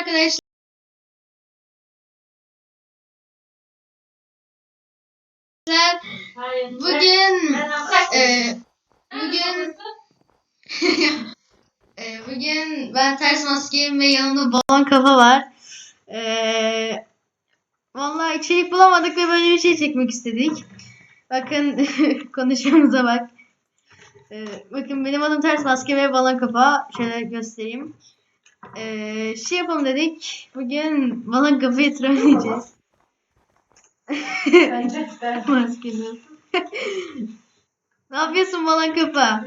arkadaşlar. Bugün e, bugün e, bugün ben ters maskeyim ve yanımda balon kafa var. E, vallahi içerik bulamadık ve böyle bir şey çekmek istedik. Bakın konuşmamıza bak. E, bakın benim adım ters maske ve balon kafa. Şöyle göstereyim. E, şey yapalım dedik. Bugün balon kafayı trolleyeceğiz. Bence de. Maskeli. ne yapıyorsun balon kafa?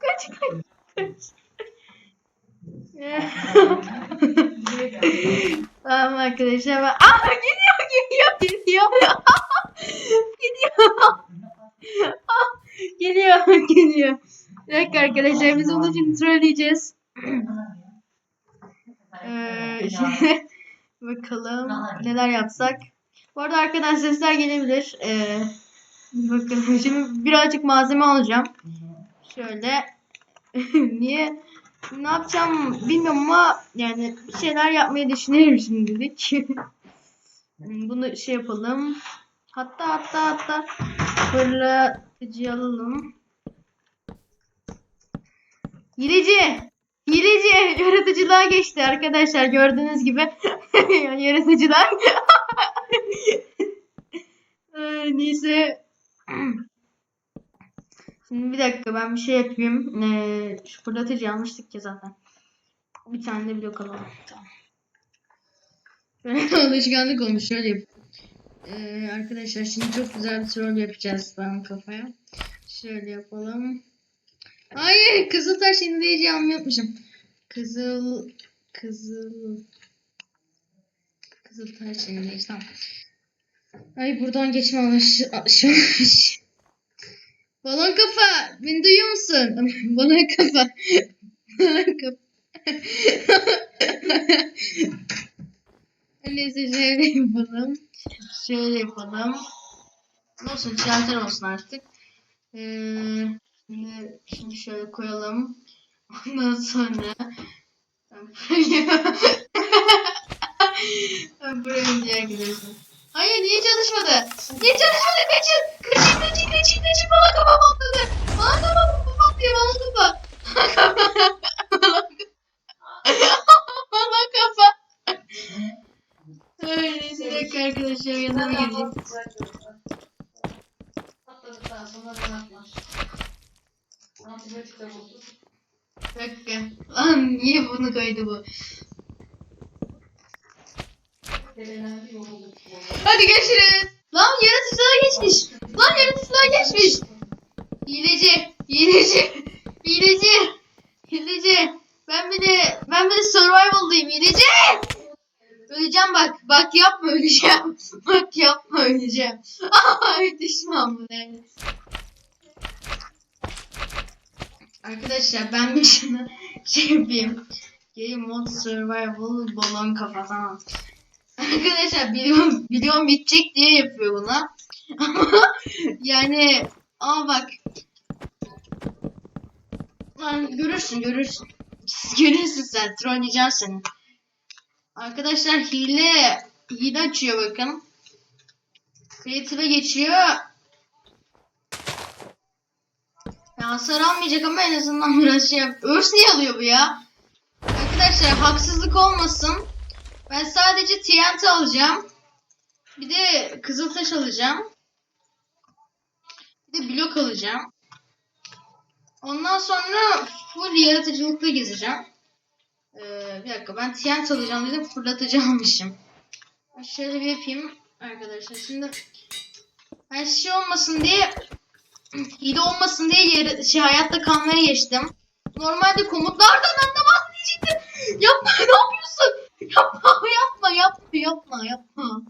kaç kaç kaç. tamam arkadaşlar ben... Aa gidiyor gidiyor gidiyor. gidiyor. Geliyor geliyor. Bir dakika arkadaşlar biz onu şimdi trolleyeceğiz. Ee, şimdi bakalım neler yapsak. Bu arada arkadan sesler gelebilir. Ee, bakın şimdi birazcık malzeme alacağım. Şöyle niye ne yapacağım bilmiyorum ama yani bir şeyler yapmayı düşünüyorum şimdilik. Bunu şey yapalım. Hatta hatta hatta fırlatıcı alalım. Hileci! Hileci! Yaratıcılığa geçti arkadaşlar gördüğünüz gibi. yani yaratıcılar. Neyse. Şimdi bir dakika ben bir şey yapayım. Ee, şu fırlatıcı almıştık ya zaten. Bir tane de blok alalım. Tamam. Alışkanlık olmuş. Şöyle yap. Ee, arkadaşlar şimdi çok güzel bir troll yapacağız ben kafaya. Şöyle yapalım. Hayır, Kızıltaş indirici almayı unutmuşum. Kızıl Kızıl Kızıltaş indirici tamam. Ay buradan geçme alış alışmış. Balon kafa, beni duyuyor musun? Balon kafa. Balon kafa. Neyse şöyle yapalım. Şöyle yapalım. Olsun, şalter olsun artık. Ee, Şimdi, şimdi şöyle koyalım. Ondan sonra ben buraya ben buraya diğer gidiyorsun. Hayır niye çalışmadı? Niye çalışmadı? Kaçın kaçın kaçın kaçın niye bunu koydu bu? Delenen bir yolu buldu. Hadi görüşürüz. Lan yaratıcılar geçmiş. Lan yaratıcılar geçmiş. Hileci, hileci, hileci, hileci. Ben bir de ben bir de survival'dayım hileci. Öleceğim bak. Bak yapma öleceğim. Bak yapma öleceğim. Ay düşman bu ne? Arkadaşlar ben bir şunu şey yapayım. Game Mode Survival balon kafa tamam. Arkadaşlar biliyorum, biliyorum bitecek diye yapıyor bunu. Ama yani ama bak. Lan görürsün görürsün. Görürsün sen trolleyeceğim seni. Arkadaşlar hile hile açıyor bakın. Creative'e geçiyor. Ya hasar almayacak ama en azından biraz şey yap. Örs niye alıyor bu ya? Arkadaşlar haksızlık olmasın. Ben sadece TNT alacağım. Bir de kızıltaş alacağım. Bir de blok alacağım. Ondan sonra full yaratıcılıkla gezeceğim. Ee, bir dakika ben TNT alacağım dedim fırlatıcı almışım. Şöyle bir yapayım arkadaşlar. Şimdi ben şey olmasın diye hile olmasın diye yere, şey hayatta kalmaya geçtim. Normalde komutlardan anlamaz diyecektim. Yapma ne yapıyorsun? Yapma yapma yapma yapma yapma.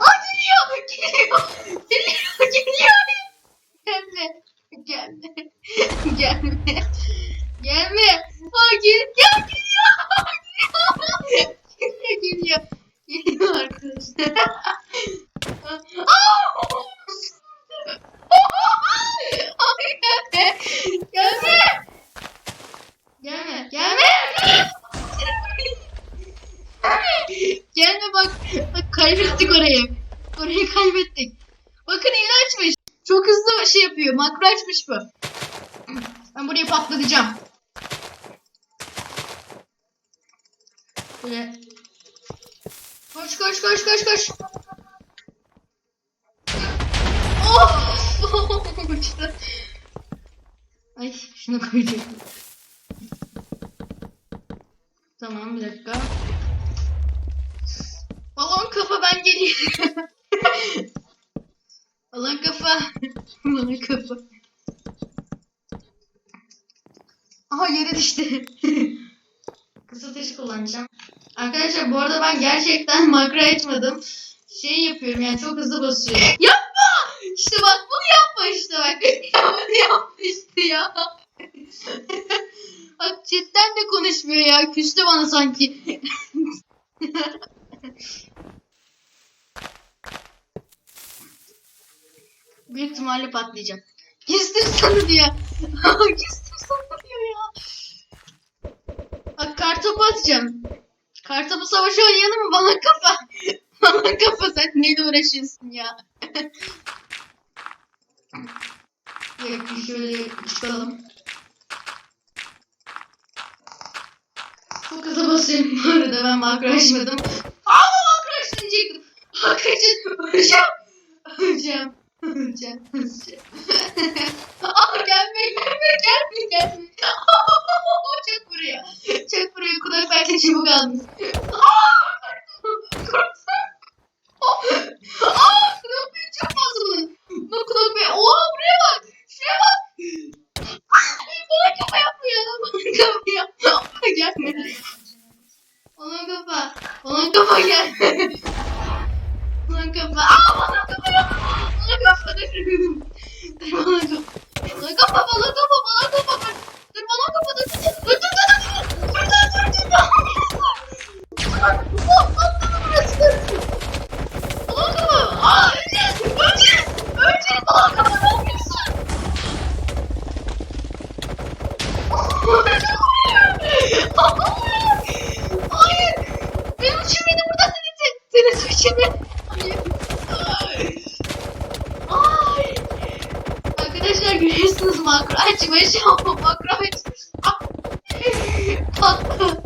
Aa geliyor geliyor geliyor geliyor. Gelme gelme gelme gelme. Aa gel gel geliyor geliyor geliyor geliyor arkadaşlar. Aa! Gelme. Gelme. Gelme bak. Bak kaybettik orayı. Orayı kaybettik. Bakın yeni açmış. Çok hızlı şey yapıyor. Makro açmış bu. Ben burayı patlatacağım. Böyle. Koş koş koş koş koş. Oh! Ay şunu koyacaktım. Tamam bir dakika. Balon kafa ben geliyorum. Balon kafa. Balon kafa. Aha yere düştü. Kısa taşı kullanacağım. Arkadaşlar bu arada ben gerçekten makro açmadım. Şey yapıyorum yani çok hızlı basıyorum. Yapma! İşte bak bunu yapma işte bak. Bunu yapma işte ya. Bak chatten de konuşmuyor ya. Küstü bana sanki. Büyük ihtimalle patlayacak. Kestir diyor. Kestir diyor ya. Bak kartopu atacağım. Kartopu savaşı oynayalım mı? Bana kafa. Bana kafa sen neyle uğraşıyorsun ya? Evet, şöyle çıkalım. Çok hızlı basıyorum bu arada ben. Aa makro açtım diyecektim. Makro açtım. Öleceğim. Öleceğim. Öleceğim. Öleceğim. Aa gelme gelme gelme gelme. Çok buraya. Çok buraya kulak belki çabuk aldınız. Aa! Kulak beni çok fazla bulun. Bu kulak beni. Oha buraya bak. Şuraya bak. Bana kafa yapmıyor. Bana kafa yapmıyor. Gelme. Bana kafa. Bana kafa gel. Bana kafa. Aa bana kafa yapma. Bana kafa. Dur. Dur bana kafa. Bana kafa. Bana kafa. Bana kafa. Dur. Dur bana kafa. Dur. Dur dur dur. Dur dur dur. dur. Oh patladı burası. Bana kafa. Aa öleceğiz. Öleceğiz. Öleceğiz. Bana kafa. Ne yapıyorsun? Hayır. Ben uçurmadım burada seni. Seni uçurmadım. Hayır. Ay. Arkadaşlar görüyorsunuz makro açmış ama makro açmış. Patlı.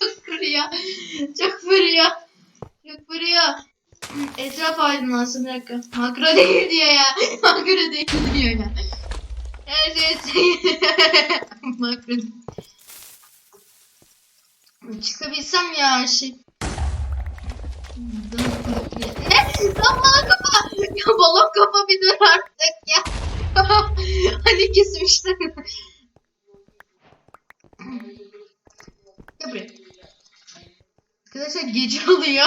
Çok vuruyor. Çok vuruyor. Çok vuruyor. Etraf aydınlansın bir dakika. Makro değil diyor ya. Makro değil diyor ya. Evet evet. Makro. Çıkabilsem ya şey. Ne? Lan kafa. Ya balon kafa bir dur artık ya. hani kesmiştin. Gel buraya. Arkadaşlar gece oluyor.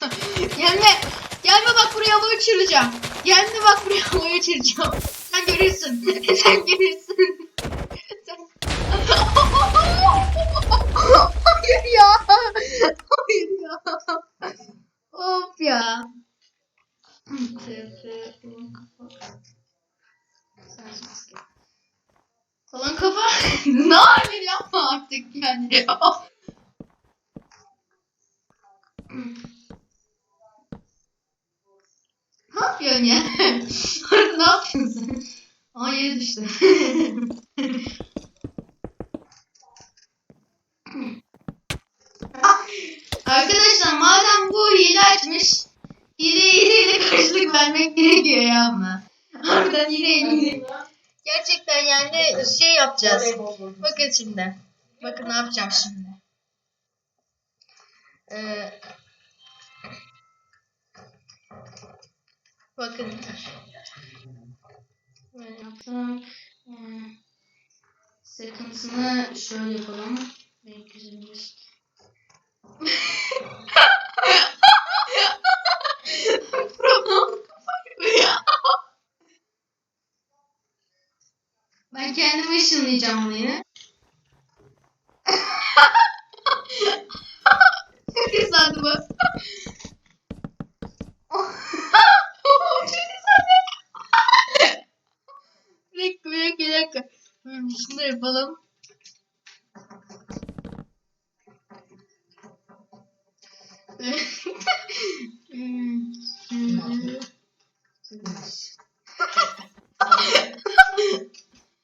Gelme. Gelme bak buraya hava uçuracağım. Gelme bak buraya hava uçuracağım. Sen görürsün. Sen görürsün. Sen... Hayır ya. Hayır ya. Of ya. Falan kafa. ne hayır yapma artık yani. Ne yapıyorsun ya? Orada ne yapıyorsun? Aa yere düştü. Arkadaşlar madem bu hile açmış hile hileyle karşılık vermek gerekiyor ya ama. Harbiden hile hile. Gerçekten yani şey yapacağız. Bakın şimdi. Bakın ne yapacağım şimdi. Ee, bakın. Böyle yaptım. Ee, Sıkıntısını şöyle yapalım. Belki yüzümüz. Ben kendimi ışınlayacağım bunu yine. Çok güzeldi bu. Çok güzeldi. bir dakika, bir dakika, bir dakika. Hmm, Şunu da yapalım.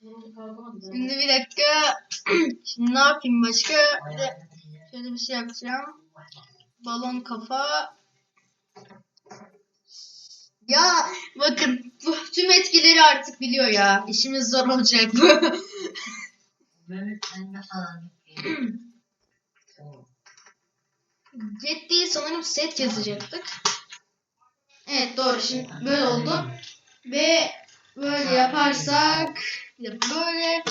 Bunu kalkamadı. Şimdi bir dakika. Şimdi ne yapayım başka? Bir de yapacağım. Balon kafa. Ya bakın bu tüm etkileri artık biliyor ya. İşimiz zor olacak. Jet değil sanırım set yazacaktık. Evet doğru şimdi böyle oldu. Ve böyle yaparsak böyle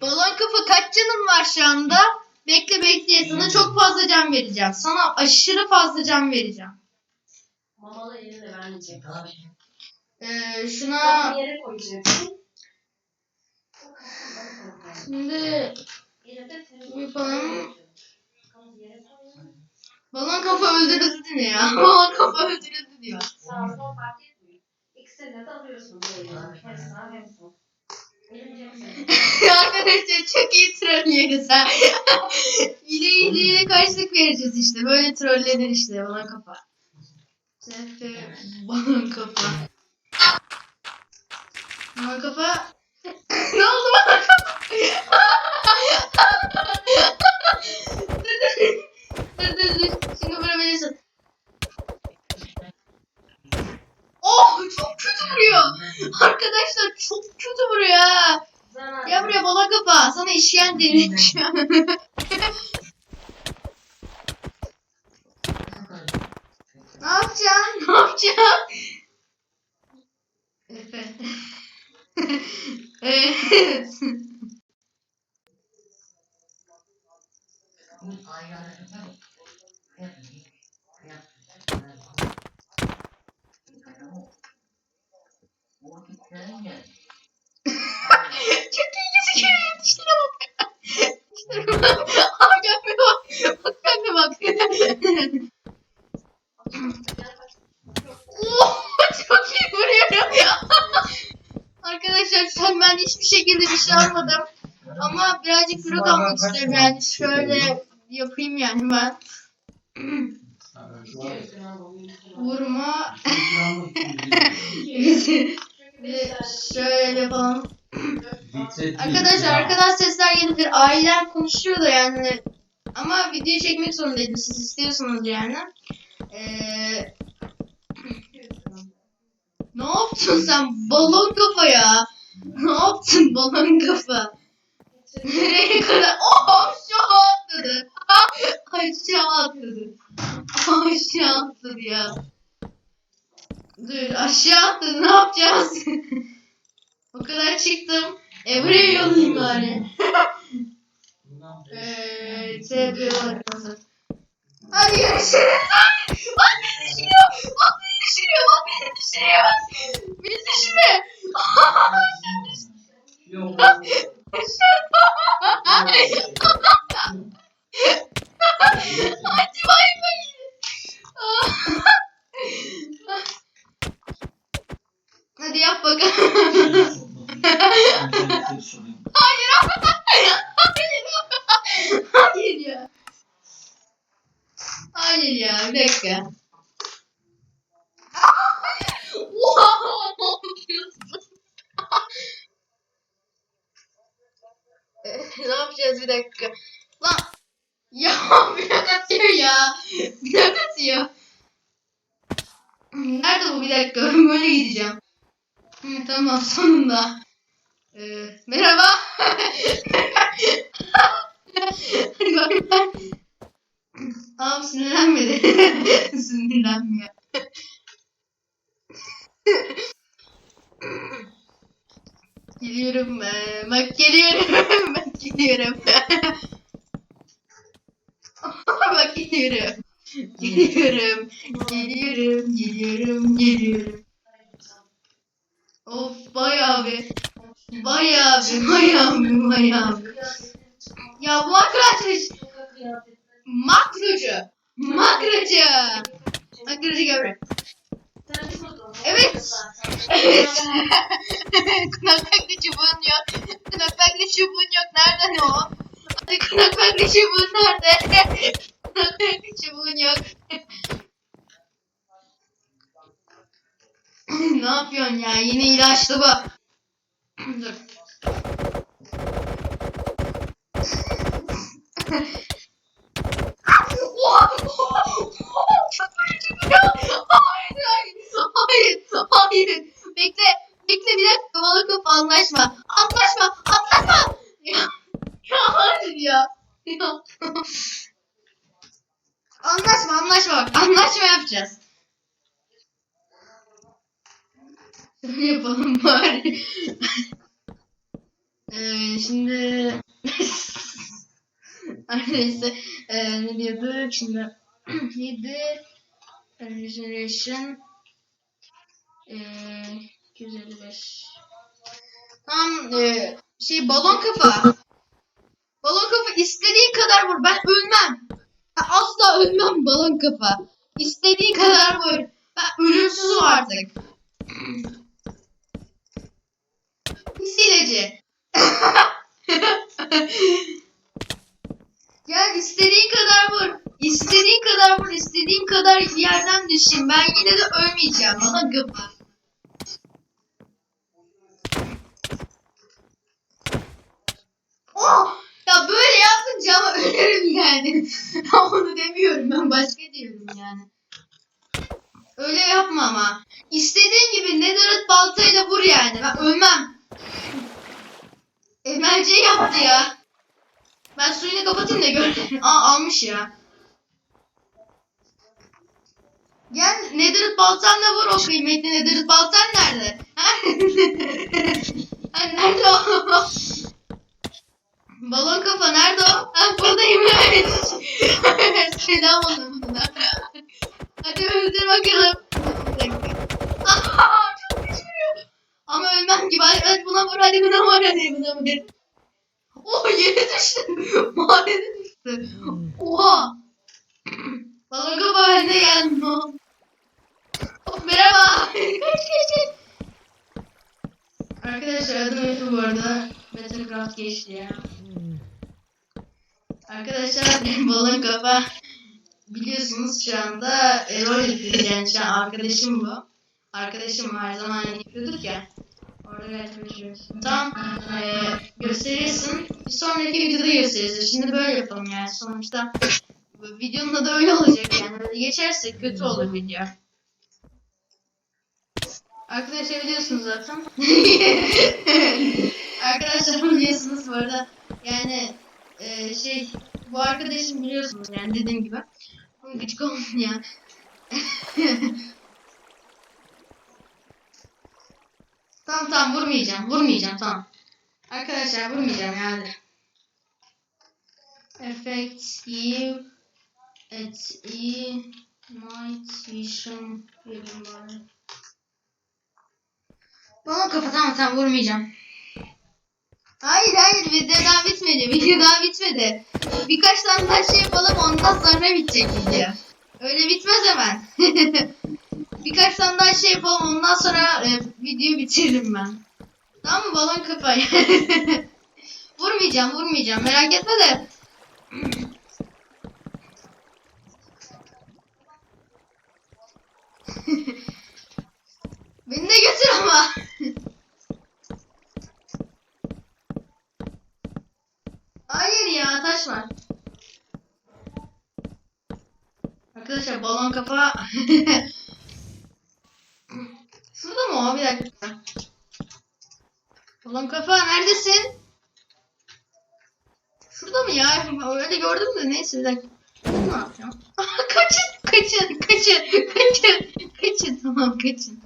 balon kafa kaç canın var şu anda? Bekle bekle sana çok fazla can vereceğim. Sana aşırı fazla can vereceğim. Mamalı elini de vermeyecek. tabii Ee, şuna Bir yere koyacaksın. şimdi Yine de yapalım. Balon kafa öldürüldü ne ya? Balon kafa öldürüldü diyor. Sağ sol fark etmiyor. İkisini de alıyorsun. Hem sağ hem sol. Arkadaşlar çok iyi trollüyoruz ha. Hile hileye karşılık vereceğiz işte. Böyle trollenir işte balon kafa. Sefe balon kafa. Balon kafa. ne oldu balon kafa? dur. Dur dur dur. Şimdi vurabilirsin. Oh çok kötü vuruyor. Arkadaşlar çok kötü vuruyor ha. Gel buraya bala kafa. Sana işkence edeceğim. ne yapacaksın? Ne yapacaksın? Efe. evet. Çok iyi gözüküyor. Dişlere bak. Dişlere bak. Aa gelme bak. Bak gelme bak. oh, çok iyi vuruyorum ya. Arkadaşlar an ben hiçbir şekilde bir şey almadım. Ama birazcık blok almak istiyorum yani. Şöyle yapayım yani ben. Vurma. Bir şöyle yapalım. Arkadaşlar arkadan sesler gelebilir. Ailem konuşuyor da yani. Ama video çekmek zorundaydım. Siz istiyorsunuz yani. Ee, ne yaptın sen? Balon kafa ya. Ne yaptın balon kafa? Nereye kadar? Oh aşağı atladı. aşağı atladı. Aşağı atladı ya. Dur aşağı atladı. Ne yapacağız? o kadar çıktım. E buraya yollayayım bari. Eee şey. Hadi görüşürüz. Bak beni düşürüyor. Bak beni düşürüyor. Bak beni düşürüyor. Beni düşürme. Aşağı düştüm. Hadi bay bay. Hadi yap bakalım. Hayır ama. Hayır ama. Hayır ya. Hayır ya bir dakika. Wow, ne yapıyorsun? Eh, ne yapacağız bir dakika. Lan. Ya blok atıyor ya. Blok atıyor. Nerede bu bir dakika? Böyle gideceğim. Hı, tamam sonunda. Ee, merhaba. Hadi bak ben. Abi sinirlenmedi. Sinirlenmiyor. geliyorum. ee, bak geliyorum. bak geliyorum. bak geliyorum. Geliyorum. Geliyorum. Geliyorum. Geliyorum. Of bayağı bir. Bayağı bir. Bayağı bir. Bayağı bir. Ya bu arkadaş makrocu. Makrocu. Makrocu gavre. Evet. Evet. Kulaklıklı çubuğun yok. Kulaklıklı çubuğun yok. Nerede o? Hadi kulaklıklı çubuğun nerede? kulaklıklı çubuğun yok. ne yapıyorsun ya? Yine ilaçlı bu. Dur. Kafa Balon kafa istediğin kadar vur ben ölmem Ha, Asla ölmem balon kafa İstediğin kadar vur Ben ölümsüzüm artık Sileci Gel istediğin kadar vur. İstediğin kadar vur. istediğin kadar yerden düşeyim. Ben yine de ölmeyeceğim. Bana kafa. Ya böyle yapınca ama ölürüm yani. Onu demiyorum ben başka diyorum yani. Öyle yapma ama. İstediğin gibi Netherite baltayla vur yani. Ben ölmem. Emelce yaptı ya. Ben suyunu kapatayım da gör. Aa almış ya. Gel Netherite baltanla vur o kıymetli Netherite baltan nerede? Ha, nerede o? Balon kafa nerede o? Ha buradayım. Selam olsun buna. Hadi öldür bakalım. Çok düşürüyor. Ama ölmem gibi. Hadi, buna vur, hadi buna vur, hadi buna vur. Oh yere düştü. Mahallede düştü. Oha. Balon kafa haline geldim o. Oh, merhaba. kaç kaç kaç. Arkadaşlar adım Efe bu arada. Battlecraft geçti ya. Arkadaşlar balon kafa biliyorsunuz şu anda e, rol yapıyoruz yani şu an arkadaşım bu. Arkadaşım her zaman yapıyorduk ya. Orada gerçekleşiyoruz. Tamam. Ee, gösteriyorsun. Bir sonraki videoda gösteririz. Şimdi böyle yapalım yani. Sonuçta videonun adı öyle olacak yani. Böyle geçerse kötü olur video. Arkadaşlar biliyorsunuz zaten. Arkadaşlar biliyorsunuz bu arada. Yani e, şey bu arkadaşım biliyorsunuz yani dediğim gibi. Ama Gıcık olsun ya. Tamam tamam vurmayacağım. Vurmayacağım tamam. Arkadaşlar vurmayacağım yani. Effect you at e night vision. Bana kafa tamam tamam vurmayacağım. Hayır hayır video daha bitmedi. Video daha bitmedi. Birkaç tane daha şey yapalım ondan sonra bitecek video. Öyle bitmez hemen. Birkaç tane daha şey yapalım ondan sonra e, videoyu bitiririm ben. Tamam mı balon kafa? vurmayacağım vurmayacağım merak etme de. Beni de götür ama. Hayır var. Arkadaşlar balon kafa Şurada mı o? Bir dakika. Balon kafa neredesin? Şurada mı ya? Öyle gördüm de neyse bir dakika. Ne yapacağım? Kaçın, kaçın, kaçın, kaçın, kaçın. Tamam kaçın.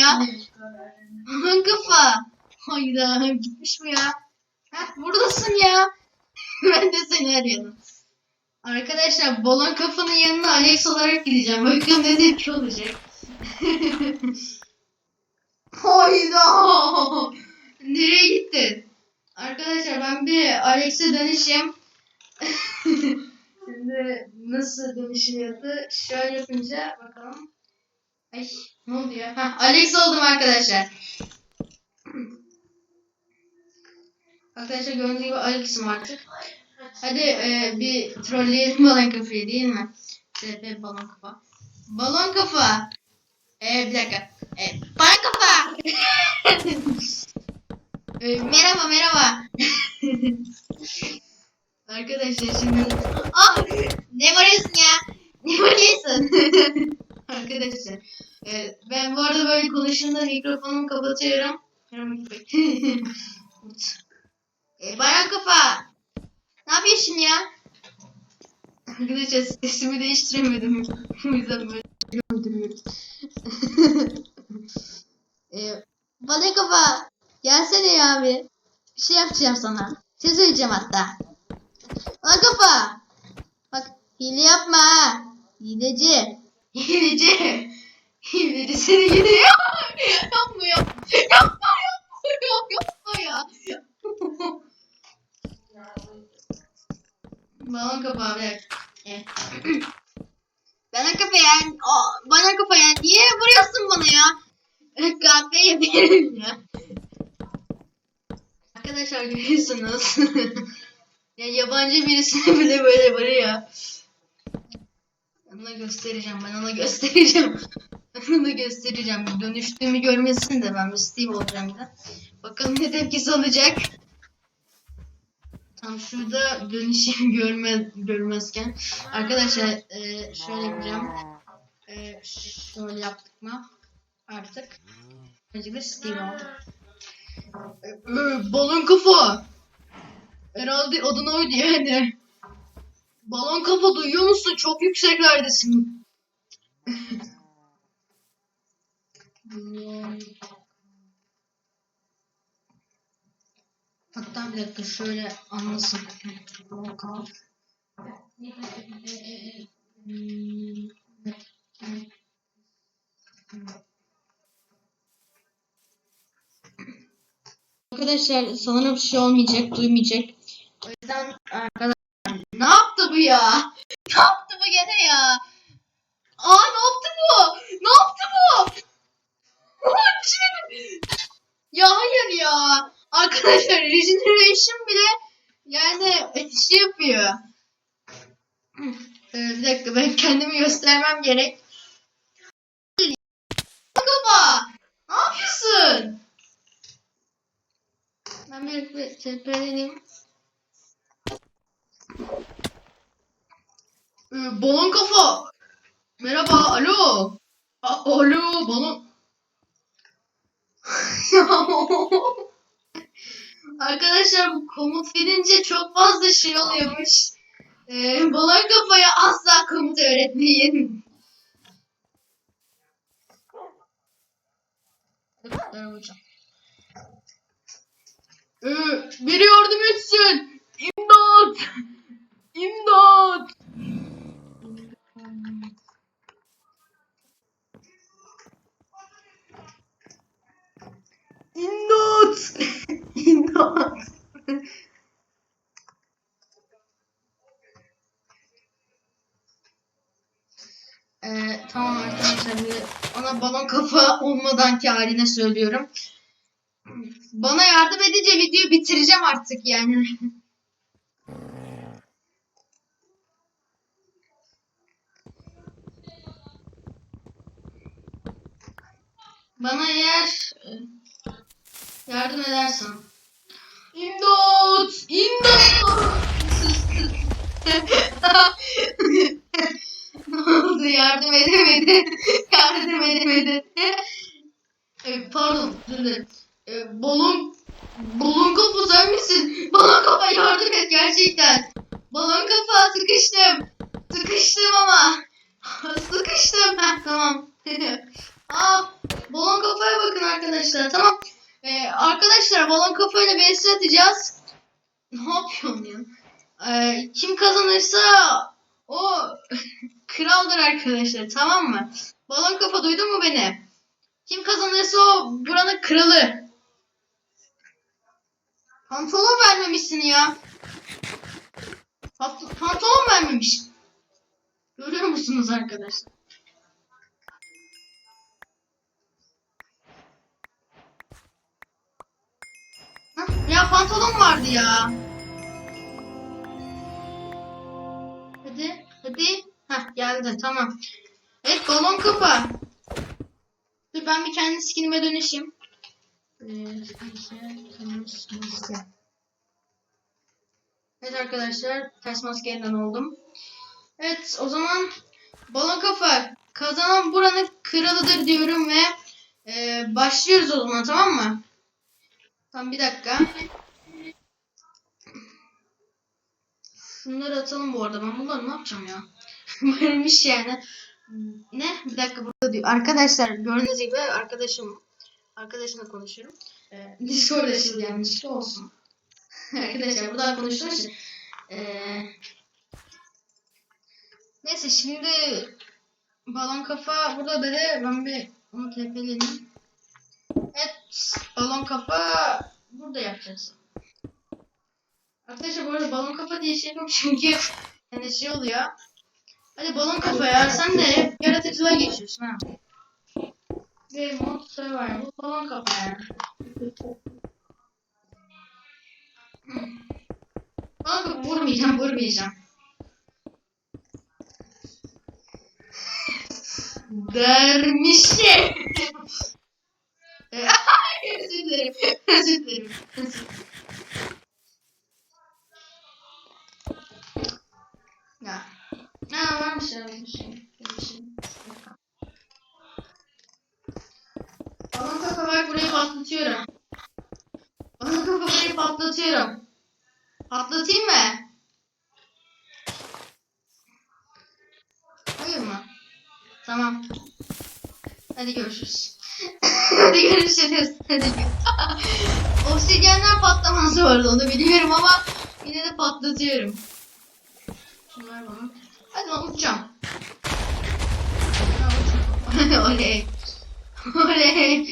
Ya? Balon kafa. Hayda gitmiş bu ya. Heh, buradasın ya. ben de seni arıyordum. Arkadaşlar balon kafanın yanına Alex olarak gideceğim. Bakalım ne tepki olacak. Hayda. Nereye gittin? Arkadaşlar ben bir Alex'e dönüşeyim. Şimdi nasıl dönüşüyordu? Şöyle yapınca bakalım. Ay ne ya? Heh, Alex oldum arkadaşlar. Arkadaşlar gördüğünüz gibi Alex'im artık. Hadi e, bir trolleyelim balon kafayı değil mi? TP balon kafa. Balon kafa. E, bir dakika. E, balon kafa. e, merhaba merhaba. Arkadaşlar şimdi... Ah! Ne vuruyorsun ya? Ne vuruyorsun? Arkadaşlar. e, ben bu arada böyle konuştuğumda mikrofonumu kapatıyorum. e, bayan kafa. Ne yapıyorsun ya? Arkadaşlar sesimi değiştiremedim. o yüzden böyle öldürüyorum. e, bayan kafa. Gelsene ya abi. Bir şey yapacağım sana. Şey söyleyeceğim hatta. Bayan kafa. Bak hile yapma ha. Hileci. Hileci. Hileci seni yine yapma yapma. Yapma yapma yapma ya. Balon kapağı dakika. Evet. Bana kafa yani. Bana kafa yani. Niye vuruyorsun bana ya? Kahve yapıyorum ya. Arkadaşlar görüyorsunuz. ya yabancı birisine bile böyle vuruyor. Ben ona göstereceğim. Ben ona göstereceğim. ona göstereceğim. Dönüştüğümü görmesin de ben bir Steve olacağım bir de. Bakalım ne tepkisi olacak. Tam şurada dönüşüm görme, görmezken. Arkadaşlar e, şöyle yapacağım. E, şöyle yaptık mı? Artık. Öncelikle Steve oldu. E, e, balon kafa. Herhalde adın oydu yani. Balon kafa duyuyor musun? Çok yükseklerdesin. Hatta bir dakika şöyle anlasın. Balon kafa. Arkadaşlar sanırım bir şey olmayacak, duymayacak. O yüzden arkadaşlar yaptı bu ya? Ne yaptı bu gene ya? Aa ne yaptı bu? Ne yaptı bu? Düşmedim. Ya hayır ya. Arkadaşlar regeneration bile yani şey yapıyor. Ee, bir dakika ben kendimi göstermem gerek. Baba ne yapıyorsun? Ben bir, bir tepeleyeyim. Ee, balon kafa. Merhaba, alo. A- alo, balon. Arkadaşlar bu komut verince çok fazla şey oluyormuş. Ee, balon kafaya asla komut öğretmeyin. Ee, biri yardım etsin. İmdat. İmdat. İmdat. Ee, tamam arkadaşlar bir balon kafa olmadanki haline söylüyorum. Bana yardım edince videoyu bitireceğim artık yani. Bana eğer e, yardım edersen. İmdat! İmdat! ne oldu? Yardım edemedi. Yardım edemedi. e, pardon, özür dilerim. E, balon balon kafa sen misin? Balon kafa yardım et gerçekten. Balon kafa sıkıştım. Sıkıştım ama. sıkıştım. Heh, tamam. Aa, balon kafaya bakın arkadaşlar. Tamam. Ee, arkadaşlar balon kafayla BS atacağız. Ne yapıyorsun ya? Ee, kim kazanırsa o kraldır arkadaşlar. Tamam mı? Balon kafa duydun mu beni? Kim kazanırsa o buranın kralı. Pantolon vermemişsin ya. Pantolon vermemiş. Görüyor musunuz arkadaşlar? Yap. pantolon vardı ya. Hadi, hadi. Hah geldi tamam. Evet balon kafa. Dur ben bir kendi skinime dönüşeyim. Evet arkadaşlar ters maskeden oldum. Evet o zaman balon kafa kazanan buranın kralıdır diyorum ve e, başlıyoruz o zaman tamam mı? Tamam bir dakika. Şunları atalım bu arada. Ben bunları ne yapacağım ya? Varmış yani. Ne? Bir dakika burada diyor. Arkadaşlar gördüğünüz gibi arkadaşım arkadaşımla konuşuyorum. Ee, Discord açıldı yanlışlıkla olsun. Arkadaşlar buradan konuştuğum için. Ee, neyse şimdi balon kafa burada dedi. Ben bir onu tepeledim. Evet balon kafa burada yapacağız. Arkadaşlar bu arada balon kafa diye şey yapıyorum çünkü yani şey oluyor. Hadi balon kafa ya sen de yaratıcılığa geçiyorsun ha. Game mode survival balon kafa yani. Balon kafa vurmayacağım vurmayacağım. Dermişim. Özür dilerim. Özür dilerim. Ya. Ha varmış ya bir şey. Bir şey. Balon kafa bak burayı patlatıyorum. Balon kafa burayı patlatıyorum. Patlatayım mı? Hayır mı? Tamam. Hadi görüşürüz. Hadi görüşürüz. Hadi. Obsidyenler patlamaz arada onu biliyorum ama yine de patlatıyorum. Şunu ver bana. Hadi uçacağım. Oley. Oley.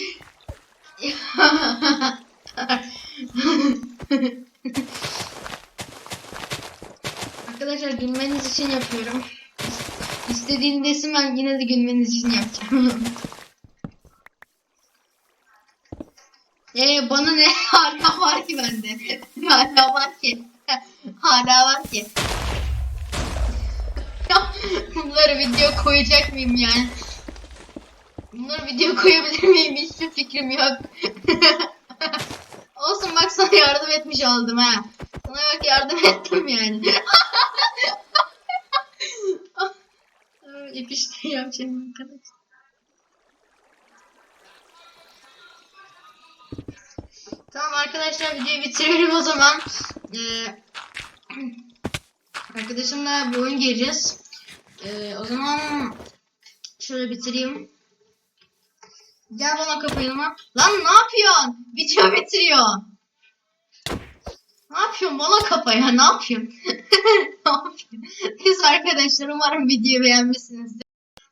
Arkadaşlar gülmeniz için yapıyorum. İstediğindesin ben yine de gülmeniz için yapacağım. Ee, bana ne hala var ki bende. hala var ki. hala var ki. Bunları video koyacak mıyım yani? Bunları video koyabilir miyim? Hiçbir fikrim yok. Olsun bak sana yardım etmiş oldum ha. Sana bak yardım ettim yani. İp işte yapacağım arkadaşlar. Tamam arkadaşlar videoyu bitiriyorum o zaman. Ee, arkadaşımla bir oyun gireceğiz. Ee, o zaman şöyle bitireyim. Gel bana kapı yanıma. Lan ne yapıyorsun? Video bitiriyor. Ne yapıyorsun? Bana kapa ya. Ne yapıyorsun? Neyse arkadaşlar umarım videoyu beğenmişsinizdir.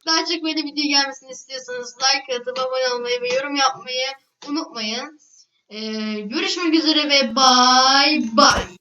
Daha çok böyle video gelmesini istiyorsanız like atıp abone olmayı ve yorum yapmayı unutmayın. Ee, görüşmek üzere ve bye bye.